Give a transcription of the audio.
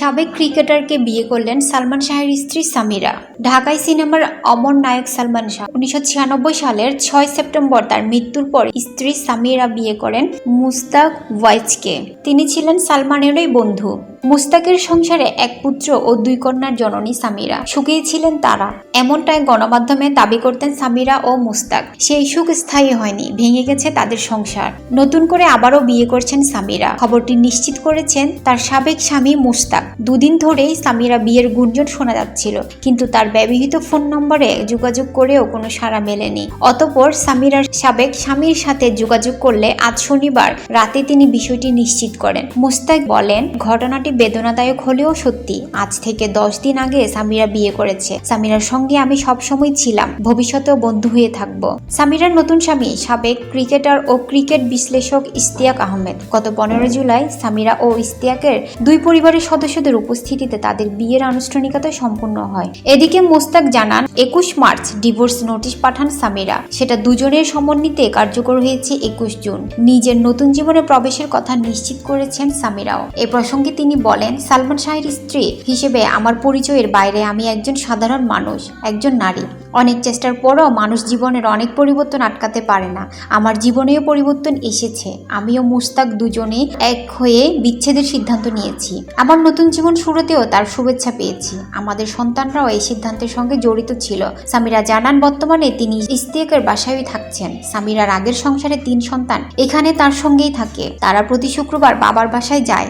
সাবেক ক্রিকেটারকে বিয়ে করলেন সালমান শাহের স্ত্রী সামিরা। ঢাকায় সিনেমার অমর নায়ক সালমান শাহ। উনিশশো ছিয়ানব্বই সালের ছয় সেপ্টেম্বর তার মৃত্যুর পর স্ত্রী সামিরা বিয়ে করেন মুস্তাক ওয়াইজকে। তিনি ছিলেন সালমানেরই বন্ধু। মুস্তাকের সংসারে এক পুত্র ও দুই কন্যার জননী সামিরা। সুখেই ছিলেন তারা। এমনটাই গণমাধ্যমে দাবি করতেন সামিরা ও মুস্তাক। সেই সুখ স্থায়ী হয়নি, ভেঙে গেছে তাদের সংসার। নতুন করে আবারও বিয়ে করছেন সামিরা। খবরটি নিশ্চিত করেছেন তার সাবেক স্বামী মুস্তাক। দুদিন ধরেই সামিরা বিয়ের গুঞ্জন শোনা যাচ্ছিল, কিন্তু তার ব্যবহৃত ফোন নম্বরে যোগাযোগ করেও কোনো সাড়া মেলেনি। অতপর সামিরার সাবেক স্বামীর সাথে যোগাযোগ করলে আজ শনিবার রাতে তিনি বিষয়টি নিশ্চিত করেন। মুস্তাক বলেন, ঘটনাটি বেদনাদায়ক হলেও সত্যি, আজ থেকে দশ দিন আগে সামিরা বিয়ে করেছে। সামিরার সঙ্গে আমি সবসময় ছিলাম, ভবিষ্যতেও বন্ধু হয়ে থাকব। সামিরার নতুন স্বামী, সাবেক ক্রিকেটার ও ক্রিকেট বিশ্লেষক ইস্তিয়াক আহমেদ। গত পনেরো জুলাই সামিরা ও ইস্তিয়াকের দুই পরিবারের সদস্যদের উপস্থিতিতে তাদের বিয়ের আনুষ্ঠানিকতা সম্পূর্ণ হয়। এদিকে মোস্তাক জানান, একুশ মার্চ ডিভোর্স নোটিশ পাঠান সামিরা। সেটা দুজনের সমন্বিতে কার্যকর হয়েছে একুশ জুন। নিজের নতুন জীবনে প্রবেশের কথা নিশ্চিত করেছেন সামিরাও। এ প্রসঙ্গে তিনি বলেন, সালমান শাহের স্ত্রী হিসেবে আমার পরিচয়ের বাইরে আমি একজন সাধারণ মানুষ, একজন নারী। অনেক চেষ্টার পরও মানুষ জীবনের অনেক পরিবর্তন আটকাতে পারে না। আমার জীবনেও পরিবর্তন এসেছে। আমিও মুস্তাক দুজনে এক হয়ে বিচ্ছেদের সিদ্ধান্ত নিয়েছি। আমার নতুন জীবন শুরুতেও তার শুভেচ্ছা পেয়েছি। আমাদের সন্তানরাও এই সিদ্ধান্তের সঙ্গে জড়িত ছিল। সামিরা জানান, বর্তমানে তিনি ইস্তিয়াকের বাসায়ই থাকছেন। সামিরার আগের সংসারে তিন সন্তান। এখানে তার সঙ্গেই থাকে। তারা প্রতি শুক্রবার বাবার বাসায় যায়।